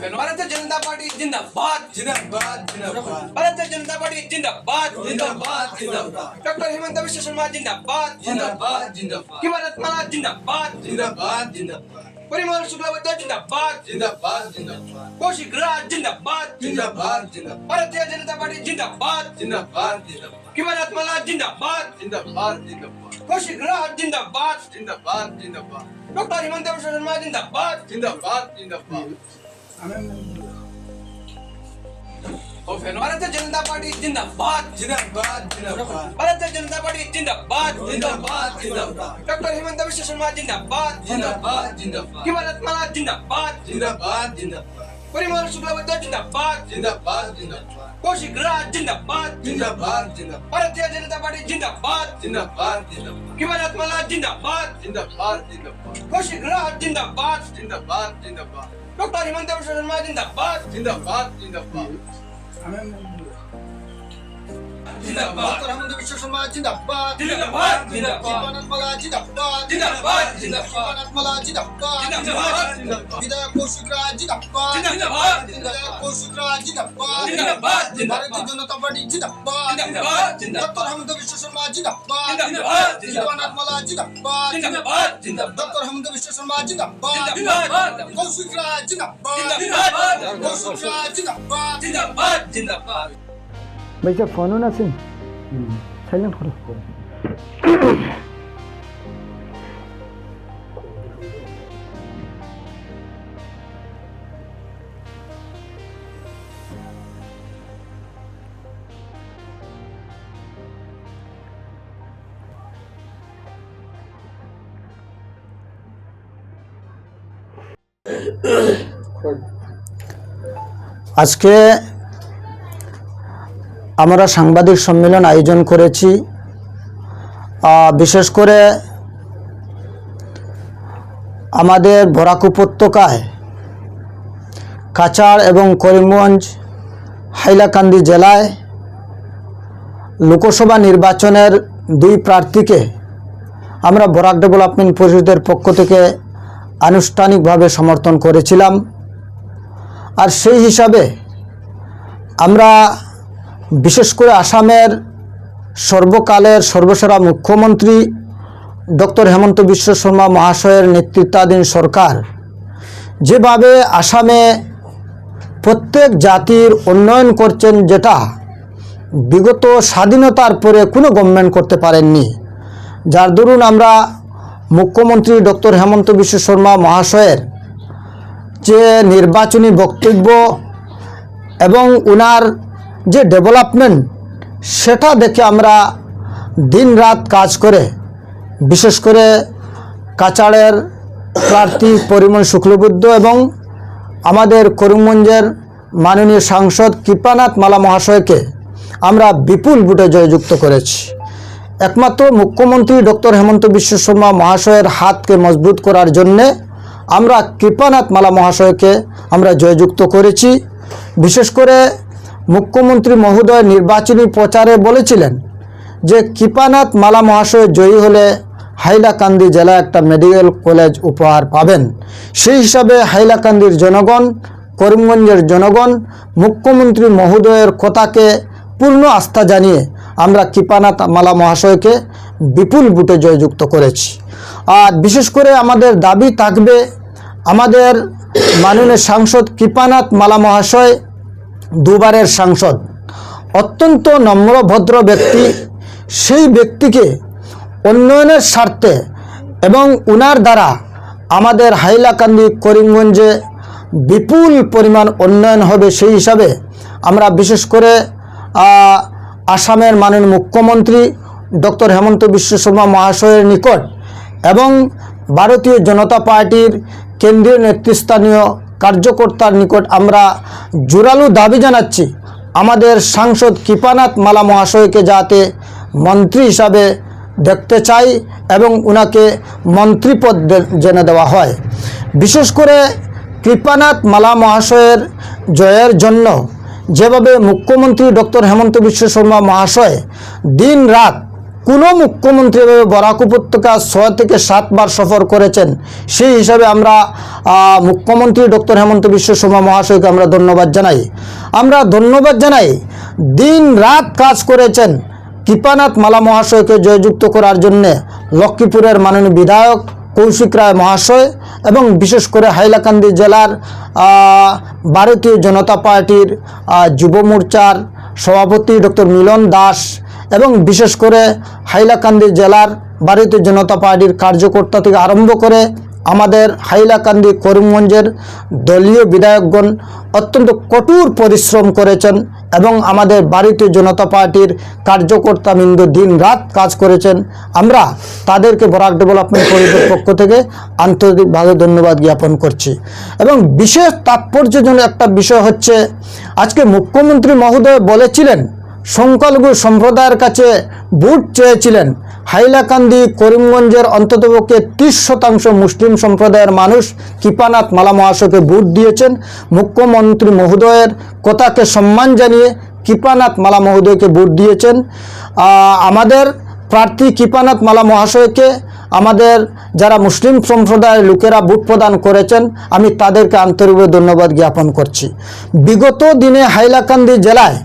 Bharatiya Janata party जिंदाबाद जिंदाबाद जिंदाबाद भारतीय जनता पार्टी जिंदाबाद जिंदाबाद जिंदाबाद डॉक्टर हेमंत विश्व शर्मा जिंदाबाद जिंदाबाद जिंदाबाद किमरत मला जिंदाबाद जिंदाबाद जिंदाबाद परिमल शुक्लाबद्दल जिंदाबाद जिंदाबाद जिंदाबाद कौशिक राज जिंदाबाद जिंदाबाद जिंदाबाद भारतीय जनता पार्टी जिंदाबाद जिंदाबाद जिंदाबाद किमरत मला जिंदाबाद जिंदाबाद जिंदाबाद कौशिक राज जिंदाबाद जिंदाबाद जिंदाबाद डॉक्टर हेमंत विश्व शर्मा जिंदाबाद जिंदाबाद जिंदाबाद भारतीय जनता पार्टी जिंदाबाद जिंदाबाद जिंदाबाद भारतीय जनता पार्टी जिंदाबाद जिंदाबाद जिंदाबाद डॉक्टर हेमंत विश्व शर्मा जिंदाबाद जिंदाबाद जिंदाबाद की भारत माला जिंदाबाद जिंदाबाद जिंदाबाद परिमल शुक्लाबद्दल जिंदाबाद जिंदाबाद जिंदाबाद कौशिक राज जिंदाबाद जिंदाबाद जिंदाबाद भारतीय जनता पार्टी जिंदाबाद जिंदाबाद जिंदाबाद किमरत मला जिंदाबाद जिंदाबाद जिंदाबाद कौशिक राज जिंदाबाद जिंदाबाद जिंदाबाद डॉक्टर हेमंत विश्व शर्मा जिंदाबाद जिंदाबाद जिंदाबाद जिंदाबाद हेमंत विश्व शर्मा जिंदाबाद जिंदाबाद जिंदाबाद शिवानंद मला जिंदाबाद जिंदाबाद जिंदाबाद शिवानंद मला जिंदाबाद जिंदाबाद विधायक कौशिकराज जिंदाबाद जिंदाबाद विधायक कौशिकराज जिंदाबाद जिंदाबाद जिंदाबाद भारतीय जनता पार्टी जिंदाबाद जिंदाबाद जिंदाबाद डॉक्टर हेमंत विश्व शर्मा जिंदाबाद जिंदाबाद शिवानंद मला जिंदाबाद जिंदाबाद जिंदाबाद डॉक्टर हेमंत विश्व शर्मा जिंदाबाद जिंदाबाद कौशिकराज जिंदाबाद जिंदाबाद कौशिकराज जिंदाबाद जिंदाबाद जिंदाबाद ভাইটা ফোনও আছে সাইলেন্ট করো। আজকে আমরা সাংবাদিক সম্মেলন আয়োজন করেছি। বিশেষ করে আমাদের বরাক উপত্যকায় কাছাড় এবং করিমগঞ্জ, হাইলাকান্দি জেলায় লোকসভা নির্বাচনের দুই প্রার্থীকে আমরা বরাক ডেভেলপমেন্ট পরিষদের পক্ষ থেকে আনুষ্ঠানিকভাবে সমর্থন করেছিলাম। আর সেই হিসাবে আমরা বিশেষ করে আসামের সর্বকালের সর্বসেরা মুখ্যমন্ত্রী ডক্টর হেমন্ত বিশ্ব শর্মা মহাশয়ের নেতৃত্বাধীন সরকার। যেভাবে আসামে প্রত্যেক জাতির উন্নয়ন করছেন যেটা বিগত স্বাধীনতার পরে কোনো গভর্নমেন্ট করতে পারেননি। যার দরুন আমরা মুখ্যমন্ত্রী ডক্টর হেমন্ত বিশ্ব শর্মা মহাশয়ের যে নির্বাচনী বক্তব্য এবং ওনার যে ডেভেলপমেন্ট সেটা দেখে আমরা দিন রাত কাজ করে, বিশেষ করে কাচাড়ের প্রার্থী পরিমল শুক্লবুদ্ধ এবং আমাদের করিমগঞ্জের মাননীয় সাংসদ কৃপানাথ মালা মহাশয়কে আমরা বিপুল ভোটে জয়যুক্ত করেছি। একমাত্র মুখ্যমন্ত্রী ডক্টর হেমন্ত বিশ্ব শর্মা মহাশয়ের হাতকে মজবুত করার জন্যে আমরা কৃপানাথ মালা মহাশয়কে আমরা জয়যুক্ত করেছি। বিশেষ করে মুখ্যমন্ত্রী মহোদয় নির্বাচনী প্রচারে বলেছিলেন যে কৃপানাথ মালা মহাশয় জয়ী হলে হাইলাকান্দি জেলা একটা মেডিকেল কলেজ উপহার পাবেন। সেই হিসাবে হাইলাকান্দির জনগণ, করিমগঞ্জের জনগণ, মুখ্যমন্ত্রী মহোদয়ের কথাকে পূর্ণ আস্থা জানিয়ে আমরা কৃপানাথ মালা মহাশয়কে বিপুল বুটে জয়যুক্ত করেছি। আর বিশেষ করে আমাদের দাবি থাকবে আমাদের মাননীয় সাংসদ কৃপানাথ মালা মহাশয় দুবারের সাংসদ। অত্যন্ত নম্র ভদ্র ব্যক্তি। সেই ব্যক্তিকে উন্নয়নের স্বার্থে এবং উনার দ্বারা আমাদের হাইলাকান্দি, করিমগঞ্জে বিপুল পরিমাণ উন্নয়ন হবে সেই হিসাবে আমরা বিশেষ করে আসামের মাননীয় মুখ্যমন্ত্রী ডক্টর হেমন্ত বিশ্ব শর্মা মহাশয়ের নিকট এবং ভারতীয় জনতা পার্টির কেন্দ্রীয় নেতৃস্থানীয় কার্যকর্তার নিকট আমরা জোরালো দাবি জানাচ্ছি। আমাদের সাংসদ কৃপানাথ মালা মহাশয়কে যাতে মন্ত্রী হিসাবে দেখতে চাই এবং উনাকে মন্ত্রীপদ জেনে দেওয়া হয়। বিশেষ করে কৃপানাথ মালা মহাশয়ের জয়ের জন্য যেভাবে মুখ্যমন্ত্রী ডক্টর হেমন্ত বিশ্ব শর্মা মহাশয় দিন রাত কোনো মুখ্যমন্ত্রী এভাবে বরাক উপত্যকা ছয় থেকে সাতবার সফর করেছেন, সেই হিসাবে আমরা মুখ্যমন্ত্রী ডক্টর হেমন্ত বিশ্ব শর্মা মহাশয়কে আমরা ধন্যবাদ জানাই। আমরা ধন্যবাদ জানাই, দিন রাত কাজ করেছেন কৃপানাথ মালা মহাশয়কে জয়যুক্ত করার জন্যে লক্ষ্মীপুরের মাননীয় বিধায়ক কৌশিক রায় মহাশয় এবং বিশেষ করে হাইলাকান্দি জেলার ভারতীয় জনতা পার্টির যুব মোর্চার সভাপতি ডক্টর মিলন দাস এবং বিশেষ করে হাইলাকান্দি জেলার ভারতীয় জনতা পার্টির কার্যকর্তা থেকে আরম্ভ করে আমাদের হাইলাকান্দি করিমগঞ্জের দলীয় বিধায়কগণ অত্যন্ত কঠোর পরিশ্রম করেছেন এবং আমাদের ভারতীয় জনতা পার্টির কার্যকর্তা বিন্দু দিন রাত কাজ করেছেন। আমরা তাদেরকে বরাক ডেভেলপমেন্ট পরিষদের পক্ষ থেকে আন্তরিকভাবে ধন্যবাদ জ্ঞাপন করছি। এবং বিশেষ তাৎপর্যজনক একটা বিষয় হচ্ছে, আজকে মুখ্যমন্ত্রী মহোদয় বলেছিলেন সংখ্যালঘু সম্প্রদায়ের কাছে ভোট চেয়েছিলেন। হাইলাকান্দি, করিমগঞ্জের অন্ততপক্ষে ত্রিশ শতাংশ মুসলিম সম্প্রদায়ের মানুষ কৃপানাথ মালা মহাশয়কে ভোট দিয়েছেন। মুখ্যমন্ত্রী মহোদয়ের কথাকে সম্মান জানিয়ে কৃপানাথ মালা মহোদয়কে ভোট দিয়েছেন। আমাদের প্রার্থী কৃপানাথ মালা মহাশয়কে আমাদের যারা মুসলিম সম্প্রদায়ের লোকেরা ভোট প্রদান করেছেন, আমি তাদেরকে আন্তরিকভাবে ধন্যবাদ জ্ঞাপন করছি। বিগত দিনে হাইলাকান্দি জেলায়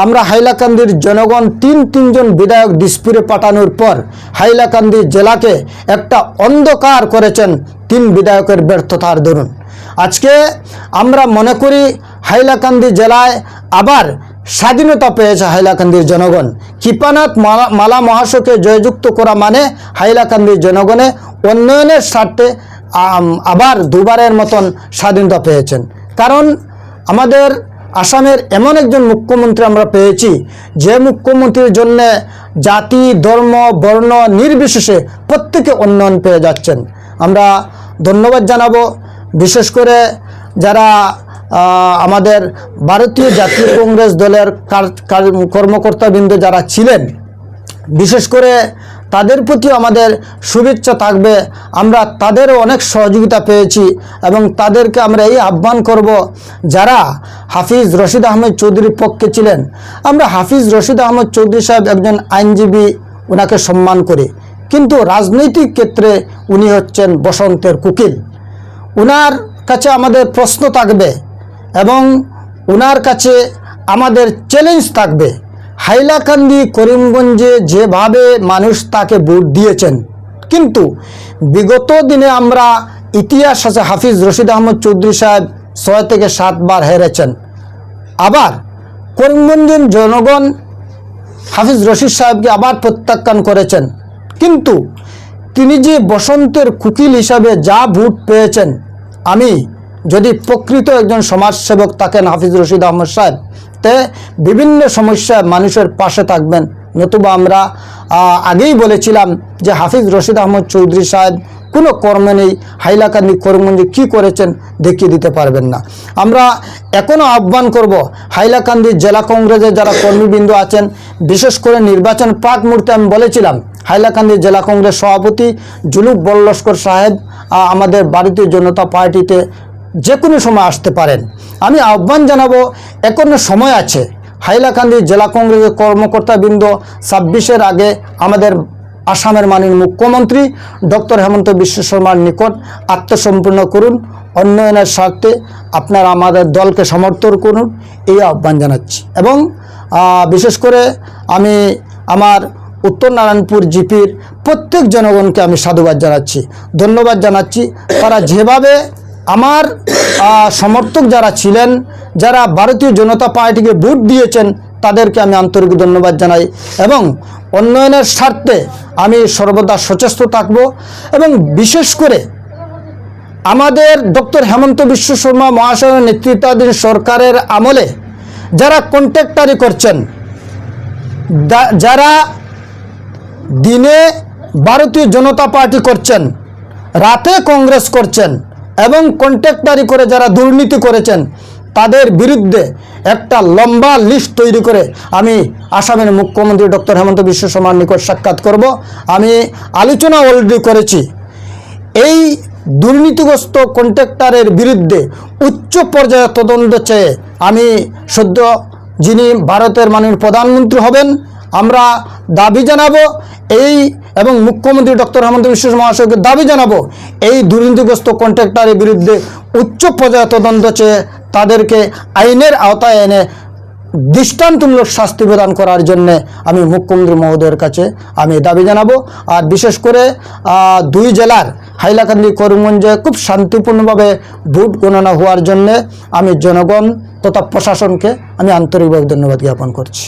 আমরা হাইলাকান্দির জনগণ তিন তিনজন বিধায়ক দিসপুরে পাঠানোর পর হাইলাকান্দি জেলাকে একটা অন্ধকার করেছেন তিন বিধায়কের ব্যর্থতার দরুন। আজকে আমরা মনে করি হাইলাকান্দি জেলায় আবার স্বাধীনতা পেয়েছে হাইলাকান্দির জনগণ। কৃপানাথ মালা মালা মহাশয়কে জয়যুক্ত করা মানে হাইলাকান্দির জনগণে উন্নয়নের স্বার্থে আবার দুবারের মতন স্বাধীনতা পেয়েছেন। কারণ আমাদের আসামের এমন একজন মুখ্যমন্ত্রী আমরা পেয়েছি, যে মুখ্যমন্ত্রীর জন্য জাতি, ধর্ম, বর্ণ নির্বিশেষে প্রত্যেকে উন্নয়ন পেয়ে যাচ্ছেন। আমরা ধন্যবাদ জানাব, বিশেষ করে যারা আমাদের ভারতীয় জাতীয় কংগ্রেস দলের কার- কার- কর্মকর্তাবৃন্দ যারা ছিলেন। বিশেষ করে তাদের প্রতি আমাদের শুভেচ্ছা থাকবে। আমরা তাদেরও অনেক সহযোগিতা পেয়েছি এবং তাদেরকে আমরা এই আহ্বান করব যারা হাফিজ রশিদ আহমেদ চৌধুরীর পক্ষে ছিলেন। আমরা হাফিজ রশিদ আহমদ চৌধুরী সাহেব একজন আইনজীবী ওনাকে সম্মান করি। কিন্তু রাজনৈতিক ক্ষেত্রে উনি হচ্ছেন বসন্তের কুকিল। উনার কাছে আমাদের প্রশ্ন থাকবে এবং উনার কাছে আমাদের চ্যালেঞ্জ থাকবে। হাইলাকান্দি, করিমগঞ্জে যেভাবে মানুষ তাকে ভোট দিয়েছেন, কিন্তু বিগত দিনে আমরা ইতিহাস আছে, হাফিজ রশিদ আহমদ চৌধুরী সাহেব ছয় থেকে সাতবার হেরেছেন। আবার করিমগঞ্জের জনগণ হাফিজ রশিদ সাহেবকে আবার প্রত্যাখ্যান করেছেন। কিন্তু তিনি যে বসন্তের কুকিল হিসাবে যা ভোট পেয়েছেন, আমি যদি প্রকৃত একজন সমাজসেবক থাকেন হাফিজ রশিদ আহমদ সাহেব তে বিভিন্ন সমস্যায় মানুষের পাশে থাকবেন। নতুবা আমরা আগেই বলেছিলাম যে হাফিজ রশিদ আহমদ চৌধুরী সাহেব কোনো কর্মে নেই, হাইলাকান্দি করিমগঞ্জে কী করেছেন দেখিয়ে দিতে পারবেন না। আমরা এখনও আহ্বান করব, হাইলাকান্দি জেলা কংগ্রেসের যারা কর্মীবৃন্দ আছেন, বিশেষ করে নির্বাচন প্রাক মুহূর্তে আমি বলেছিলাম, হাইলাকান্দি জেলা কংগ্রেস সভাপতি জুলুক বল্লস্কর সাহেব আমাদের ভারতীয় জনতা পার্টিতে যে কোনো সময় আসতে পারেন। আমি আহ্বান জানাব, এখনও সময় আছে। হাইলাকান্দি জেলা কংগ্রেসের কর্মকর্তাবৃন্দ, ছাব্বিশের আগে আমাদের আসামের মাননীয় মুখ্যমন্ত্রী ডক্টর হেমন্ত বিশ্ব শর্মার নিকট আত্মসম্পূর্ণ করুন। উন্নয়নের স্বার্থে আপনারা আমাদের দলকে সমর্থন করুন, এই আহ্বান জানাচ্ছি। এবং বিশেষ করে আমি আমার উত্তর নারায়ণপুর জিপির প্রত্যেক জনগণকে আমি সাধুবাদ জানাচ্ছি, ধন্যবাদ জানাচ্ছি। তারা যেভাবে আমার সমর্থক যারা ছিলেন, যারা ভারতীয় জনতা পার্টিকে ভোট দিয়েছেন, তাদেরকে আমি আন্তরিক ধন্যবাদ জানাই এবং উন্নয়নের স্বার্থে আমি সর্বদা সচেষ্ট থাকব এবং বিশেষ করে আমাদের ডক্টর হেমন্ত বিশ্ব শর্মা মহাশয়ের নেতৃত্বাধীন সরকারের আমলে যারা কন্ট্রাক্টারি করছেন যারা দিনে ভারতীয় জনতা পার্টি করছেন, রাতে কংগ্রেস করছেন এবং কন্ট্রাক্টারি করে যারা দুর্নীতি করেছেন, তাদের বিরুদ্ধে একটা লম্বা লিস্ট তৈরি করে আমি আসামের মুখ্যমন্ত্রী ডক্টর হেমন্ত বিশ্ব শর্মার নিকট সাক্ষাৎ করব। আমি আলোচনা অলরেডি করেছি। এই দুর্নীতিগ্রস্ত কন্ট্রাক্টরের বিরুদ্ধে উচ্চ পর্যায়ে তদন্ত চেয়ে আমি সদ্য যিনি ভারতের মাননীয় প্রধানমন্ত্রী হবেন আমরা দাবি জানাব এই এবং মুখ্যমন্ত্রী ডক্টর হেমন্ত বিশ্ব মহাশয়কে দাবি জানাব এই দুর্নীতিগ্রস্ত কন্ট্রাক্টরের বিরুদ্ধে উচ্চ পর্যায়ে তদন্ত চেয়ে তাদেরকে আইনের আওতায় এনে দৃষ্টান্তমূলক শাস্তি প্রদান করার জন্য আমি মুখ্যমন্ত্রী মহোদয়ের কাছে আমি দাবি জানাব। আর বিশেষ করে দুই জেলার হাইলাকান্দি, করিমগঞ্জে খুব শান্তিপূর্ণভাবে ভোট গণনা হওয়ার জন্য আমি জনগণ তথা প্রশাসনকে আমি আন্তরিকভাবে ধন্যবাদ জ্ঞাপন করছি।